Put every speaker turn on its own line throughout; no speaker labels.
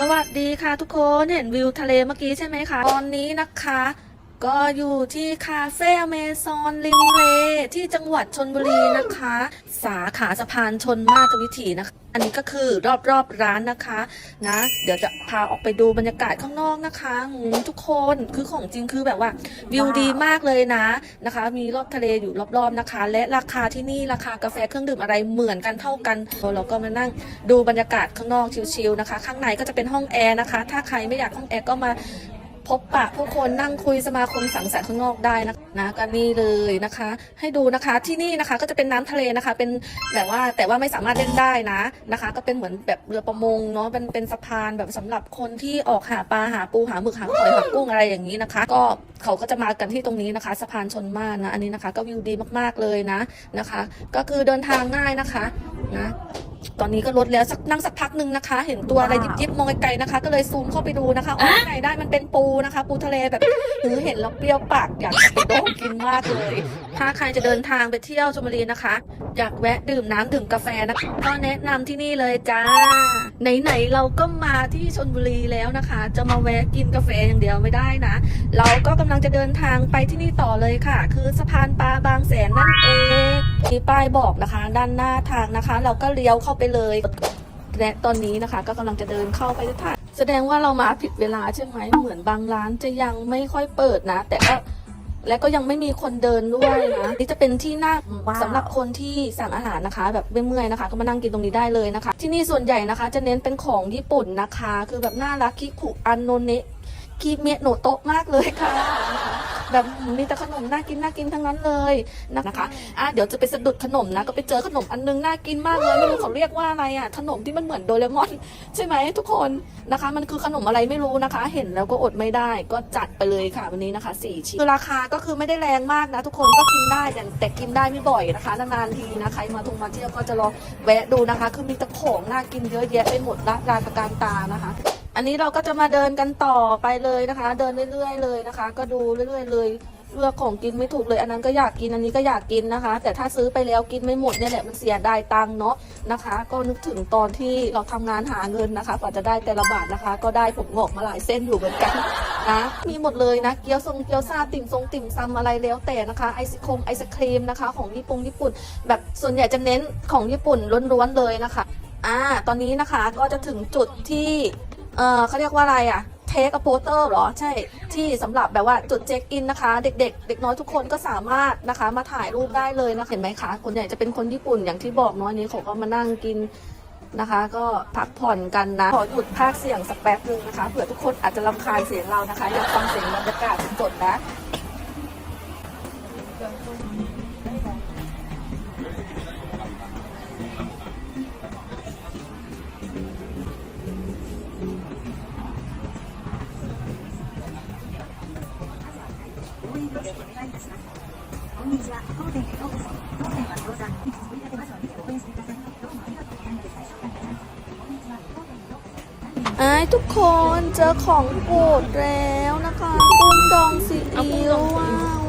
สวัสดีค่ะทุกคนเห็นวิวทะเลเมื่อกี้ใช่ไหมคะ ตอนนี้นะคะ ก็อยู่ที่คาเฟ่อเมซอนริมเลที่จังหวัดชนบุรีนะคะ สาขาสะพานชนมาตรวิถีนะคะ อันนี้ก็คือรอบๆร้านนะคะนะ เดี๋ยวจะพาออกไปดูบรรยากาศข้างนอกนะคะอืมทุกคนคือของจริงคือแบบว่าวิวดีมากเลยนะนะคะ มีรอบทะเลอยู่รอบๆนะคะ และราคาที่นี่ราคากาแฟเครื่องดื่มอะไรเหมือนกันเท่ากันเราก็มานั่งดูบรรยากาศข้างนอกชิลๆนะคะ ข้างในก็จะเป็นห้องแอร์นะคะ ถ้าใครไม่อยากห้องแอร์ก็มา พบปะผู้คนนั่งคุยสมาคมสังสรรค์ข้างนอกได้นะนะก็นี่เลยนะคะ ให้ดูนะคะที่นี่นะคะก็จะเป็นน้ำทะเลนะคะ เป็นแบบว่าแต่ว่าไม่สามารถเล่นได้นะนะคะ ก็เป็นเหมือนแบบเรือประมงเนาะเป็นเป็นสะพานแบบสำหรับคนที่ออกหาปลาหาปูหาหมึกหาหอยหากุ้งอะไรอย่างนี้นะคะ ก็เขาก็จะมากันที่ตรงนี้นะคะ สะพานชนม่านนะอันนี้นะคะ ก็วิวดีมากๆเลยนะนะคะ ก็คือเดินทางง่ายนะคะนะ ตอนนี้ก็ลดแล้วสักนั่งสักพักหนึ่งนะคะ เห็นตัวอะไรยิบยิบๆมองไกลๆนะคะ ก็เลยซูมเข้าไปดูนะคะอ๋อไหนได้มันเป็นปูนะคะ ปูทะเลแบบหือเห็นแล้วเปรี้ยวปากอยากจะไปโดนกินมากเลย ถ้าใครจะเดินทางไปเที่ยวชลบุรีนะคะ อยากแวะดื่มน้ำดื่มกาแฟนะคะ ก็แนะนำที่นี่เลยจ้า ไหนๆเราก็มาที่ชลบุรีแล้วนะคะ จะมาแวะกินกาแฟอย่างเดียวไม่ได้นะ เราก็กำลังจะเดินทางไปที่นี่ต่อเลยค่ะ คือสะพานปลาบางแสนนั่นเอง มีป้ายบอกนะคะ ด้านหน้าทางนะคะ เราก็เลี้ยวเข้าไปเลยและตอนนี้นะคะ ก็กำลังจะเดินเข้าไปที่ทางแสดงว่าเรามาผิดเวลาใช่ไหมเหมือนบางร้านจะยังไม่ค่อยเปิดนะ แต่ก็และก็ยังไม่มีคนเดินด้วยนะนี่จะเป็นที่นั่งสำหรับคนที่สั่งอาหารนะคะ แบบไม่เมื่อยนะคะ ก็มานั่งกินตรงนี้ได้เลยนะคะ ที่นี่ส่วนใหญ่นะคะ จะเน้นเป็นของญี่ปุ่นนะคะ คือแบบน่ารักคิคุอันโนเนะคิเมะโนะโตะมากเลยค่ะนะคะ แบบมีแต่ขนมน่ากินน่ากินทั้งนั้นเลยนะคะอะเดี๋ยวจะไปสะดุดขนมนะ ก็ไปเจอขนมอันนึงน่ากินมากเลยไม่รู้เขาเรียกว่าอะไรอะขนมที่มันเหมือนโดเรมอน ใช่ไหมทุกคนนะคะ มันคือขนมอะไรไม่รู้นะคะ เห็นแล้วก็อดไม่ได้ก็จัดไปเลยค่ะวันนี้นะคะสี่ชิ้นราคาก็คือไม่ได้แรงมากนะ ทุกคนก็กินได้แต่แต่กินได้ไม่บ่อยนะคะนานๆทีนะใครมาทุงมาเที่ยวก็จะลองแวะดูนะคะ คือมีแต่ของน่ากินเยอะแยะไปหมดละรานประการตานะคะ อันนี้เราก็จะมาเดินกันต่อไปเลยนะคะ เดินเรื่อยๆเลยนะคะ ก็ดูเรื่อยๆเลยเลือกของกินไม่ถูกเลย อันนั้นก็อยากกินอันนี้ก็อยากกินนะคะ แต่ถ้าซื้อไปแล้วกินไม่หมดเนี่ยแหละมันเสียดายตังค์เนาะนะคะ ก็นึกถึงตอนที่เราทำงานหาเงินนะคะกว่าจะได้แต่ละบาทนะคะ ก็ได้ผมงอกมาหลายเส้นอยู่เหมือนกันนะมีหมดเลยนะเกี๊ยวทรงเกี๊ยวซาติ่มทรงติ่มซำอะไรแล้วแต่นะคะไอศคงไอศครีมนะคะ ของญี่ปุ่งญี่ปุ่น แบบส่วนใหญ่จะเน้นของญี่ปุ่นล้วนๆเลยนะคะอ่าตอนนี้นะคะก็จะถึงจุดที่ เออเขาเรียกว่าอะไรอะเทคอะโปเตอร์หรอ ใช่ที่สำหรับแบบว่าจุดเช็คอินนะคะ เด็กๆ เด็กน้อยทุกคนก็สามารถนะคะ มาถ่ายรูปได้เลยนะเห็นไหมคะคนใหญ่จะเป็นคนญี่ปุ่นอย่างที่บอกนาะอันนี้เขาก็มานั่งกินนะคะ ก็พักผ่อนกันนะ ขอหยุดภาคเสียงสักแป๊บนึงนะคะเผื่อทุกคนอาจจะรำคาญเสียงเรานะคะ อยากฟังเสียงบรรยากาศสดๆนะ
こんにちは。当店へようこそ。当店は餃子、いつ作りたてますので、お越しください。どうもありがとうございます。最初からいただきますこんにちは。当店へようこそ。
ไอ้ทุกคนเจอของโปรดแล้วนะคะกุ้งดองซีอิ๊วว้าว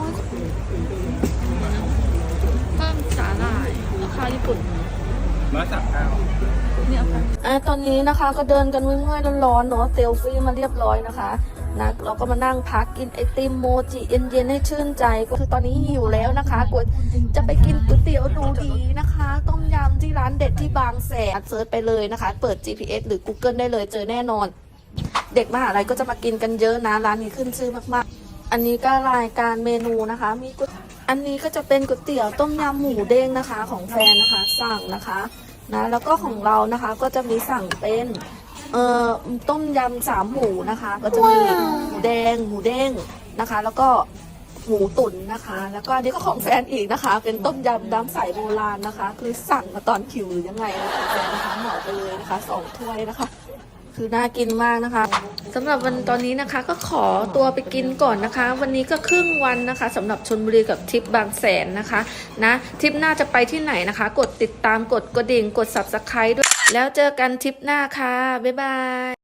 เพิ่มสาหร่ายราคาญี่ปุ่น
ร้อยสามเก้า
อ่ะตอนนี้นะคะก็เดินกันเมื่อยๆร้อนๆเนาะเซลฟี่มาเรียบร้อยนะคะ นะเราก็มานั่งพักกินไอติมโมจิเย็นๆให้ชื่นใจ ก็คือตอนนี้หิวแล้วนะคะกวจะไปกินก๋วยเตี๋ยวดูดีนะคะ ต้มยำที่ร้านเด็ดที่บางแสนเซิร์ชไปเลยนะคะ เปิด GPS หรือ Google ได้เลยเจอแน่นอน เด็กมหาลัยก็จะมากินกันเยอะนะร้านนี้ขึ้นชื่อมากๆ อันนี้ก็รายการเมนูนะคะ มีก๋วยอันนี้ก็จะเป็นก๋วยเตี๋ยวต้มยำหมูเด้งนะคะ ของแฟนนะคะสั่งนะคะนะแล้วก็ของเรานะคะก็จะมีสั่งเป็น เอ่อต้มยำสามหมูนะคะ ก็จะมีหมูแดงหมูเด้งนะคะ แล้วก็หมูตุ๋นนะคะ แล้วก็อันนี้ก็ของแฟนอีกนะคะ เป็นต้มยำน้ำใสโบราณนะคะ คือสั่งมาตอนคิวหรือยังไงนะคะแฟนนะคะเหมาไปเลยนะคะสองถ้วยนะคะ คือน่ากินมากนะคะสำหรับวันตอนนี้นะคะก็ขอตัวไปกินก่อนนะคะ วันนี้ก็ครึ่งวันนะคะสำหรับชนบุรีกับทริปบางแสนนะคะนะทริปหน้าจะไปที่ไหนนะคะ กดติดตามกดกระดิ่งกด subscribe ด้วย แล้วเจอกันทริปหน้าค่ะ บ๊ายบาย